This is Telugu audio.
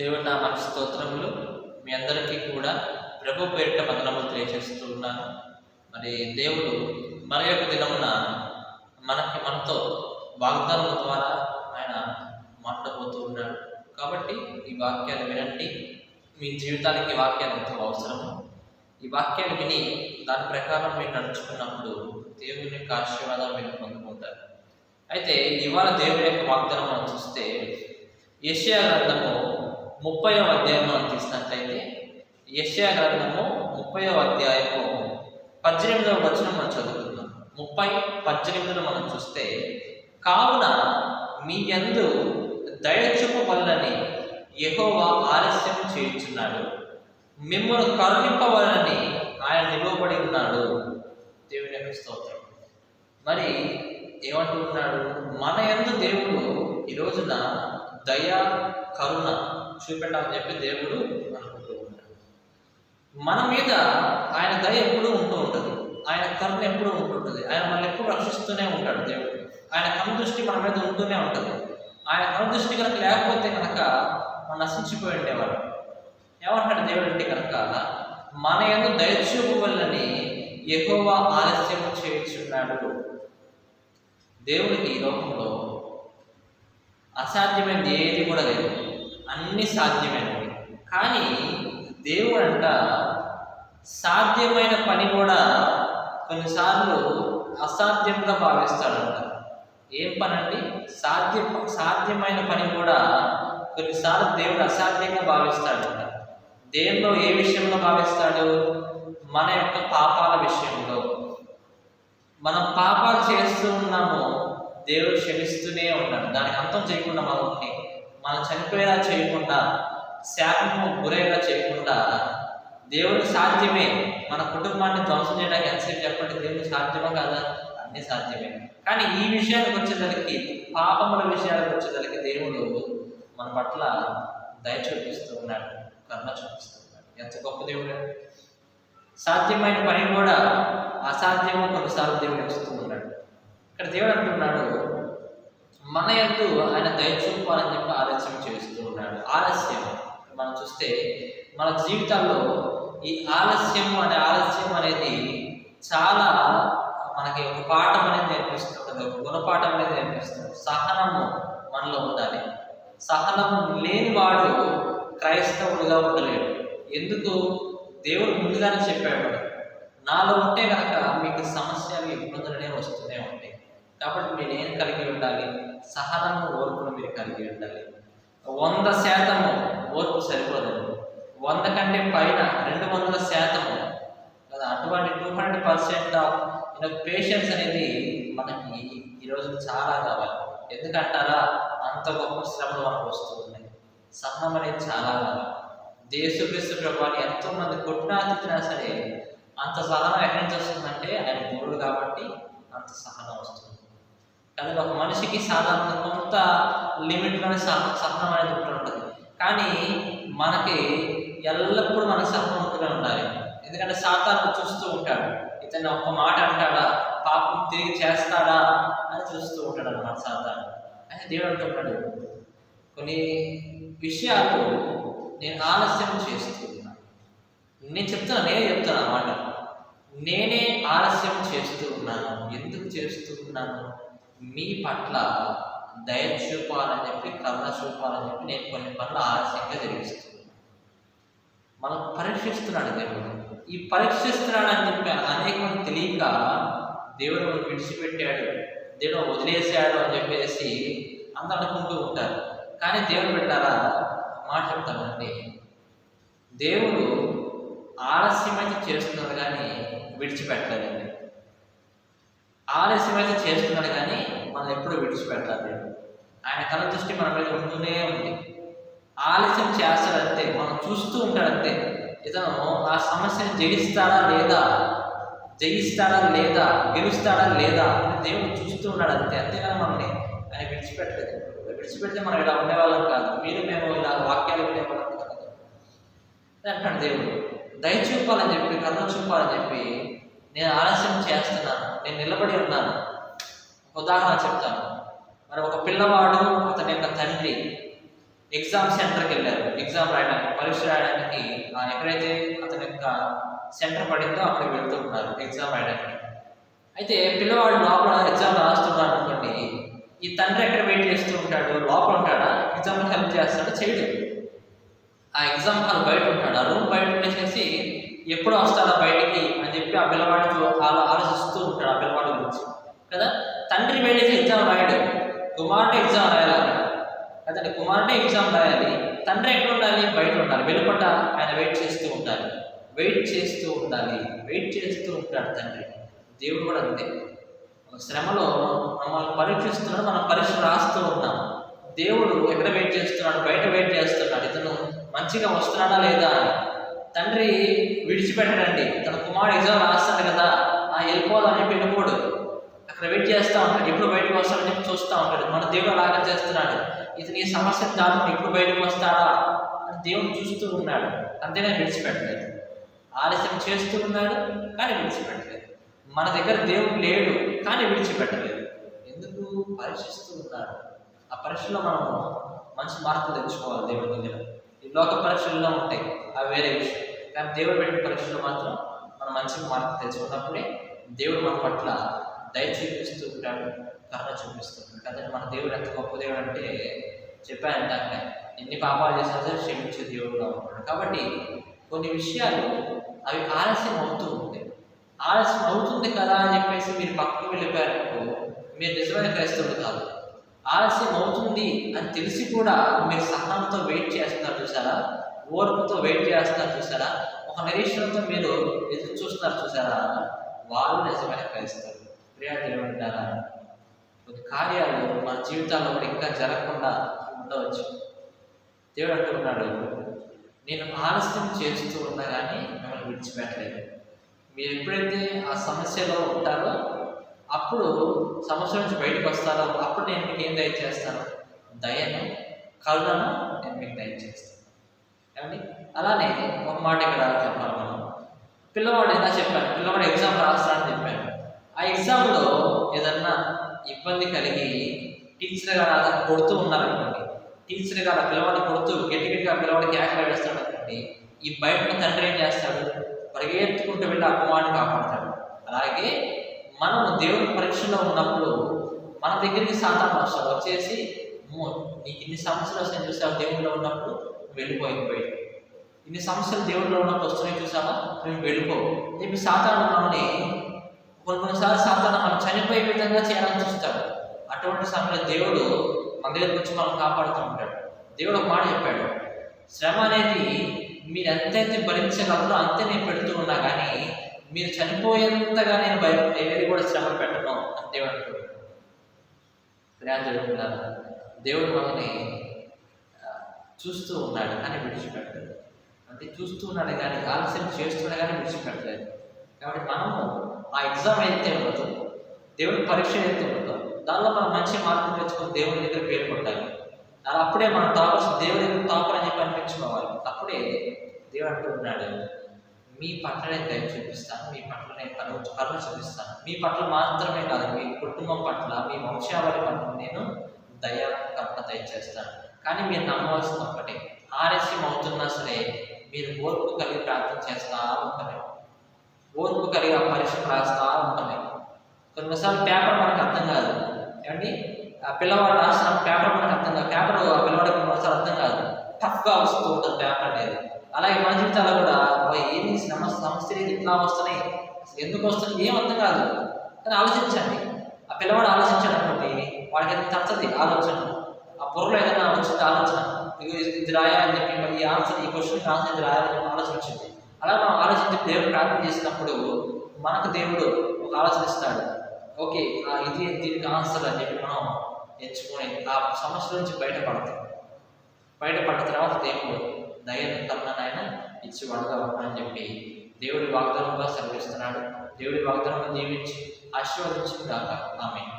దేవుడి నా మన స్తోత్రములు మీ అందరికీ కూడా ప్రభు పేరిట వందనములు తెలియజేస్తూ ఉన్నాను. మరి దేవుడు మన యొక్క దినమున మనకి మనతో వాగ్దానం ద్వారా ఆయన మాట్లాడబోతూ ఉన్నాడు. కాబట్టి ఈ వాక్యాలు వినండి. మీ జీవితానికి వాక్యాలు ఎంతో అవసరము. ఈ వాక్యాలు విని దాని ప్రకారం మీరు నడుచుకున్నప్పుడు దేవుని యొక్క ఆశీర్వాదాలు మీరు పొందుకుంటారు. అయితే ఇవాళ దేవుని యొక్క వాగ్దానం మనం చూస్తే యెషయా గ్రంథము ముప్పై అధ్యాయం మనం తీసినట్లయితే యశ్యా గ్రంథము ముప్పై అధ్యాయము పద్దెనిమిదవ వచనం మనం చదువుకుందాం. ముప్పై పద్దెనిమిదిలో మనం చూస్తే కావున మీ ఎందు యందు వల్లని యెహోవా ఆలస్యం చేయించున్నాడు. మిమ్మల్ని కరుణింపవాలని ఆయన నిలువబడి ఉన్నాడు. దేవుని యొక్క స్తోత్రం. మరి ఏమంటున్నాడు? మన యందు దేవుడు ఈ రోజున దయ కరుణ చూపెట్టాలని చెప్పి దేవుడు అనుకుంటూ ఉంటాడు. మన మీద ఆయన దయ ఎప్పుడూ ఉంటూ ఉంటుంది. ఆయన కరుణ ఎప్పుడూ ఉంటుంటుంది ఆయన మనల్ని ఎప్పుడు రక్షిస్తూనే ఉంటాడు దేవుడు. ఆయన కనుదృష్టి మన మీద ఉంటూనే ఉంటుంది. ఆయన కనుదృష్టి కనుక లేకపోతే కనుక మనం నశించిపోయి ఉండేవాడు ఏమంటాడు దేవుడు అంటే కనుక మన యొక్క దయచూపు వల్లని ఎక్కువ ఆలస్యం చేయించున్నాడు. దేవుడికి ఈ లోకంలో అసాధ్యమైనది ఏది కూడా లేదు. అన్ని సాధ్యమైనవి. కానీ దేవుడు అంట సాధ్యమైన పని కూడా కొన్నిసార్లు అసాధ్యంగా భావిస్తాడంట. ఏం పని అండి సాధ్య సాధ్యమైన పని కూడా కొన్నిసార్లు దేవుడు అసాధ్యంగా భావిస్తాడంట. దేనిలో ఏ విషయంలో భావిస్తాడు? మన యొక్క పాపాల విషయంలో. మనం పాపాలు చేస్తూ ఉన్నాము దేవుడు క్షమిస్తూనే ఉన్నాడు. దానికి అంతం చేయకుండా మనల్ని మనం చనిపోయేలా చేయకుండా శాపము గురేలా చేయకుండా దేవుడు సాధ్యమే మన కుటుంబాన్ని ధ్వంసం చేయడానికి ఎంతసేపు చెప్పండి? దేవుడికి సాధ్యమా కాదా? అన్నీ సాధ్యమే. కానీ ఈ విషయానికి వచ్చేసరికి పాపముల విషయాలకు వచ్చేసరికి దేవుడు మన పట్ల దయ చూపిస్తూ ఉన్నాడు కర్మ చూపిస్తూ ఉన్నాడు. ఎంత గొప్ప దేవుడు. సాధ్యమైన పని కూడా అసాధ్యము కొన్నిసార్లు దేవుడు ఇస్తూ ఉన్నాడు. ఇక్కడ దేవుడు అంటున్నాడు మన ఎందు ఆయన దయచూపాలని చెప్పి ఆలస్యం చేస్తూ ఉన్నాడు. ఆలస్యం. మనం చూస్తే మన జీవితాల్లో ఈ ఆలస్యం అనే ఆలస్యం అనేది చాలా మనకి ఒక పాఠం అనేది నేర్పిస్తుంది. ఒక గుణపాఠం అనేది నేర్పిస్తుంది. సహనము మనలో ఉండాలి. సహనము లేనివాడు క్రైస్తవుడుగా ఉండలేడు. ఎందుకు? దేవుడు ముందుగానే చెప్పాడు. నాలో ఉంటే కనుక మీకు సమస్యలు ఇబ్బందులనే వస్తూనే ఉంటాయి. కాబట్టి మీరు ఏం కలిగి ఉండాలి? సహనము ఓర్పును మీరు కలిగి ఉండాలి. వంద శాతము ఓర్పు సరిపోదండి. వంద కంటే పైన రెండు వందల శాతము కదా అటువంటి two hundred percent of you know patience అనేది మనకి ఈరోజు చాలా కావాలి. ఎందుకంటారా? అంత గొప్ప శ్రమలు మనకు వస్తూ ఉన్నాయి. సహనం అనేది చాలా కావాలి. దేశక్రీస్తు ప్రభాని ఎంతో మంది కొట్టినా తిట్టినా సరే అంత సహనం ఎక్కడి నుంచి వస్తుందంటే ఆయన దేవుడు కాబట్టి అంత సహనం వస్తుంది. కానీ ఒక మనిషికి సాధారణ కొంత లిమిట్లోనే సహ సహనం అనేది ఉంటుంటుంది కానీ మనకి ఎల్లప్పుడూ మన సహనం ఉంటూనే ఉండాలి. ఎందుకంటే సాతాను చూస్తూ ఉంటాడు. ఇతను ఒక్క మాట అంటాడా? పాపం తిరిగి చేస్తాడా? అని చూస్తూ ఉంటాడు అన్నమాట సాతాను. అయితే దేవుడు అంటున్నాడు కొన్ని విషయాలు నేను ఆలస్యం చేస్తున్నాను నేను చెప్తున్నా నేనే చెప్తున్నా అన్నమాట. నేనే ఆలస్యం చేస్తూ ఉన్నాను. ఎందుకు చేస్తూ ఉన్నాను? మీ పట్ల దయ చూపాలని చెప్పి కరుణ చూపాలని చెప్పి నేను కొన్ని పనులు ఆలస్యంగా జరిగిస్తున్నాను. మనం పరీక్షిస్తున్నాడు దేవుడు. ఈ పరీక్షిస్తున్నాడు అని చెప్పి అనేక మంది తెలియక దేవుడు విడిచిపెట్టాడు. దేవుడు వదిలేశాడు అని చెప్పేసి అందరు అనుకుంటూ ఉంటారు. కానీ దేవుడు పెట్టారా మాట చెప్తామండి దేవుడు ఆలస్యమైతే చేస్తున్నారు కానీ విడిచిపెట్టలేదండి. ఆలస్యమైతే చేస్తున్నాడు కానీ మనం ఎప్పుడు విడిచిపెట్టాలి ఆయన కళ్ళ దృష్టి మన మీద ఉంటూనే ఉంది. ఆలస్యం చేస్తాడంతే మనం చూస్తూ ఉంటాడంతే. ఇతను ఆ సమస్యను జయిస్తాడా లేదా? జయిస్తాడా లేదా? గెలుస్తాడా లేదా? అని దేవుడు చూస్తూ ఉన్నాడు అంతే. అంతేగాని మనల్ని ఆయన విడిచిపెట్టలేదు. విడిచిపెడితే మనం ఇలా ఉండేవాళ్ళం కాదు. మీరు మేము ఇలా వాక్యాలు వినేవాళ్ళం కాదు. అంటాడు దేవుడు. దయ చూపాలని చెప్పి కరుణ చూపాలని చెప్పి నేను ఆలస్యం చేస్తున్నాను. నేను నిలబడి ఉన్నాను. ఉదాహరణ చెప్తాను. మరి ఒక పిల్లవాడు అతని యొక్క తండ్రి ఎగ్జామ్ సెంటర్కి వెళ్ళారు. ఎగ్జామ్ రాయడానికి పరీక్ష రాయడానికి ఎక్కడైతే అతని యొక్క సెంటర్ పడిందో అక్కడికి వెళ్తూ ఉన్నారు ఎగ్జామ్ రాయడానికి. అయితే పిల్లవాడు లోపల ఎగ్జామ్ రాస్తున్నాడు అనుకోండి ఈ తండ్రి ఎక్కడ వెయిట్ చేస్తూ ఉంటాడు? లోపల ఉంటాడా? ఎగ్జామ్ హెల్ప్ చేస్తాడు? చేయడు. ఆ ఎగ్జామ్ హాల్ బయట ఉంటాడు. ఆ రూమ్ బయట ఉండేసేసి ఎప్పుడు వస్తాడా బయటికి అని చెప్పి ఆ పిల్లవాడితో అలా ఆలోచిస్తూ ఉంటాడు ఆ పిల్లవాడి గురించి. కదా? తండ్రి వెళ్ళేసి ఎగ్జామ్ రాయడు. కుమారుడు ఎగ్జామ్ రాయాలి. కదండి? కుమారుడే ఎగ్జామ్ రాయాలి. తండ్రి ఎక్కడ ఉండాలి? బయట ఉండాలి. వెలుపట ఆయన వెయిట్ చేస్తూ ఉండాలి. వెయిట్ చేస్తూ ఉండాలి. వెయిట్ చేస్తూ ఉంటాడు తండ్రి. దేవుడు కూడా అంతే. శ్రమలో మమ్మల్ని పరీక్షిస్తున్నాడు మనం పరీక్ష రాస్తూ ఉన్నాం. దేవుడు ఎక్కడ వెయిట్ చేస్తున్నాడు? బయట వెయిట్ చేస్తున్నాడు. ఇతను మంచిగా వస్తున్నాడా లేదా అని. తండ్రి విడిచిపెట్టడండి. తన కుమారుడు ఎగ్జామ్ రాస్తాడు కదా ఆ వెళ్ళిపోవాలని వెళ్ళిపోడు అక్కడ వెయిట్ చేస్తూ ఉంటాడు. ఎప్పుడు బయటకు వస్తాడని చెప్పి చూస్తూ ఉంటాడు. మన దేవుడు అలాగే చేస్తున్నాడు. ఇతని సమస్య దాని ఎప్పుడు బయటకు వస్తాడా అని దేవుడు చూస్తూ ఉన్నాడు. అంతేనే విడిచిపెట్టలేదు. ఆలస్యం చేస్తూ ఉన్నాడు కానీ విడిచిపెట్టలేదు. మన దగ్గర దేవుడు లేడు కానీ విడిచిపెట్టలేదు. ఎందుకు? పరీక్షిస్తూ ఉన్నాడు. ఆ పరీక్షలో మనం మంచి మార్కులు తెచ్చుకోవాలి దేవుడి దగ్గర. ఈ లోక పరీక్షల్లో ఉంటాయి. అవి వేరే విషయం. కానీ దేవుడు పెట్టిన పరీక్షలో మాత్రం మనం మంచి మార్పు తెచ్చుకున్నప్పుడే దేవుడు మన పట్ల దయ చూపిస్తూ ఉంటాడు కరుణ చూపిస్తూ ఉంటాడు. కదండి మన దేవుడు ఎంత గొప్ప దేవుడు అంటే చెప్పాను ఇందాక ఎన్ని పాపాలు చేసినా సరే క్షమించే దేవుడుగా ఉంటాడు. కాబట్టి కొన్ని విషయాలు అవి ఆలస్యం అవుతూ ఉంటాయి. ఆలస్యం అవుతుంది కదా అని చెప్పేసి మీరు పక్కకు వెళ్ళిపోయారనుకో మీరు నిజమైన క్రైస్తవులు కాదు. ఆలస్యం అవుతుంది అని తెలిసి కూడా మీరు సహనంతో వెయిట్ చేస్తున్నారు చూసారా ఓర్పుతో వెయిట్ చేస్తున్నారు చూసారా? ఒక నిరీక్షణతో మీరు ఎదురు చూస్తున్నారు చూసారా? వాళ్ళు నిజమైన క్రైస్తవులు. ప్రియాదేవుడు ఉంటారా కొన్ని కార్యాలు మన జీవితాల్లో ఇంకా జరగకుండా ఉండవచ్చు. దేవుడు అంటున్నాడు నేను ఆలస్యం చేస్తూ ఉన్నా కానీ మిమ్మల్ని విడిచిపెట్టలేదు. మీరు ఎప్పుడైతే ఆ సమస్యలో ఉంటారో అప్పుడు సమస్య నుంచి బయటకు వస్తారో అప్పుడు నేను మీకు ఏం దయచేస్తాను దయను కరుణను నేను మీకు దయచేస్తాను ఏమండి అలానే ఒక మాట ఇక్కడ చెప్పాలి మనం. పిల్లవాడు ఎలా చెప్పాను పిల్లవాడు ఎగ్జామ్ రాస్తానని చెప్పాను ఆ ఎగ్జామ్లో ఏదన్నా ఇబ్బంది కలిగి టీచర్ గారు అతను కొడుతూ ఉన్నారనుకోండి టీచర్ గారు ఆ పిల్లవాడిని కొడుతూ గట్టి గట్టిగా పిల్లవాడికి యాక్ట్ వేస్తాడు అనుకోండి ఈ బయట తండ్రి ఏం చేస్తాడు? పరిగెత్తుకుంటూ వెళ్ళి ఆ కుమారుని కాపాడతాడు. అలాగే మనం దేవుడి పరీక్షలో ఉన్నప్పుడు మన దగ్గరికి సాతాను వస్తాడు వచ్చేసి నీకు ఇన్ని సమస్యలు వస్తాయని చూసావు? దేవుడిలో ఉన్నప్పుడు వెళ్ళిపోయింది బయట ఇన్ని సమస్యలు దేవుడిలో ఉన్నప్పుడు వస్తున్నాయి చూసావా? మేము వెళ్ళిపో. చెప్పి సాతాను మనల్ని కొన్ని కొన్నిసార్లు సాతాను మనం చనిపోయే విధంగా చేయాలని చూస్తాడు అటువంటి సమయంలో దేవుడు మన దగ్గరకు వచ్చి మనం కాపాడుతూ ఉంటాడు. దేవుడు ఒక మాట చెప్పాడు. శ్రమ అనేది మీరు ఎంతైతే భరించగలరో అంతే నేను పెడుతూ ఉన్నా కానీ మీరు చనిపోయేంతగా నేను భయం ఏది కూడా శ్రమ పెట్టను అని దేవుడు అంటున్నాడు దేవుడు మనల్ని చూస్తూ ఉన్నాడు కానీ విడిచిపెట్టలేదు. అంటే చూస్తూ ఉన్నాడు కానీ ఆలస్యం చేస్తున్నాడు కానీ విడిచిపెట్టలేదు. కాబట్టి మనము ఆ ఎగ్జామ్ అయితే ఉండదు దేవుడి పరీక్ష అయితే ఉండదు దానిలో మనం మంచి మార్కులు తెచ్చుకొని దేవుడి దగ్గర పేరు కొట్టాలి అలా అప్పుడే మనం టాపర్స్ దేవుడి దగ్గర టాపర్ అని చెప్పి అనిపించుకోవాలి. అప్పుడే దేవుడు అంటూ ఉన్నాడు మీ పట్లనే దయ చూపిస్తాను మీ పట్ల నేను కరుణ చూపిస్తాను. మీ పట్ల మాత్రమే కాదు మీ కుటుంబం పట్ల మీ వంశావళి పట్ల నేను దయ కర్మ దయచేస్తాను కానీ మీరు నమ్మవలసిన ఒకటి ఆలస్యం అవుతున్నా సరే మీరు ఓర్పు కలిగి ప్రార్థన చేస్తూ ఉంటారు. ఓర్పు కలిగి ఆ పరీక్ష రాస్తూ ఉంటాయి కొన్నిసార్లు పేపర్ మనకు అర్థం కాదు. ఏమండి? ఆ పిల్లవాడు రాసిన పేపర్ మనకు అర్థం కాదు. పేపర్ ఆ పిల్లవాడికి మరోసారి అర్థం కాదు. టఫ్గా వస్తూ ఉంటుంది పేపర్ అనేది. అలాగే మన జీవితాల్లో కూడా ఏంటి సమస్య సమస్యలు ఇట్లా వస్తున్నాయి. ఎందుకు వస్తున్నాయి? ఏం అర్థం కాదు. కానీ ఆలోచించండి. ఆ పిల్లవాడు ఆలోచించాడు అనుకోండి వాడికి అది తచ్చది ఆలోచన. ఆ బుర్రలో ఏదైనా వచ్చింది ఆలోచన. ఇది ఇది రాయాలని చెప్పి ఈ ఆన్సర్ ఈ క్వశ్చన్ ఆన్సర్ ఇది రాయాలని ఆలోచన వచ్చింది. అలా మనం ఆలోచించి దేవుడు ప్రార్థన చేసినప్పుడు మనకు దేవుడు ఒక ఆలోచన ఇస్తాడు. ఓకే ఆ ఇది దీనికి ఆన్సర్ అని చెప్పి మనం ఎంచుకొని ఆ సమస్య నుంచి బయటపడతాం. బయటపడిన తర్వాత దేవుడు దయను కరుణనైనా ఇచ్చి వాడుగా చెప్పి దేవుడి వాగ్దానంగా సెలవిస్తున్నాడు. దేవుడి వాగ్దానం దీవించి ఆశీర్వదించి కాక ఆమె